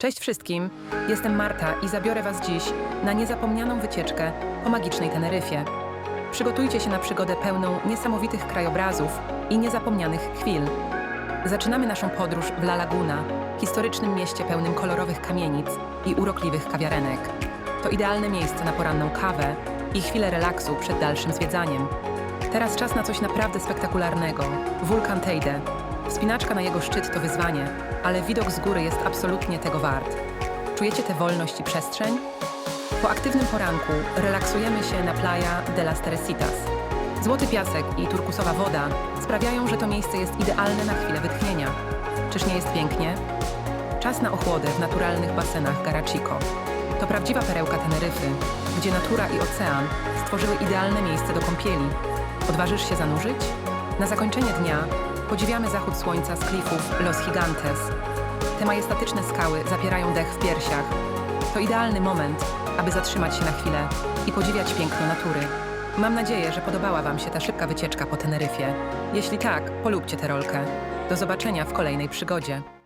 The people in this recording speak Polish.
Cześć wszystkim, jestem Marta i zabiorę Was dziś na niezapomnianą wycieczkę po magicznej Teneryfie. Przygotujcie się na przygodę pełną niesamowitych krajobrazów i niezapomnianych chwil. Zaczynamy naszą podróż w La Laguna, historycznym mieście pełnym kolorowych kamienic i urokliwych kawiarenek. To idealne miejsce na poranną kawę i chwilę relaksu przed dalszym zwiedzaniem. Teraz czas na coś naprawdę spektakularnego wulkan Teide. Wspinaczka na jego szczyt to wyzwanie, ale widok z góry jest absolutnie tego wart. Czujecie tę wolność i przestrzeń? Po aktywnym poranku relaksujemy się na Playa de las Teresitas. Złoty piasek i turkusowa woda sprawiają, że to miejsce jest idealne na chwilę wytchnienia. Czyż nie jest pięknie? Czas na ochłodę w naturalnych basenach Garachico. To prawdziwa perełka Teneryfy, gdzie natura i ocean stworzyły idealne miejsce do kąpieli. Odważysz się zanurzyć? Na zakończenie dnia podziwiamy zachód słońca z klifów Los Gigantes. Te majestatyczne skały zapierają dech w piersiach. To idealny moment, aby zatrzymać się na chwilę i podziwiać piękno natury. Mam nadzieję, że podobała Wam się ta szybka wycieczka po Teneryfie. Jeśli tak, polubcie tę rolkę. Do zobaczenia w kolejnej przygodzie.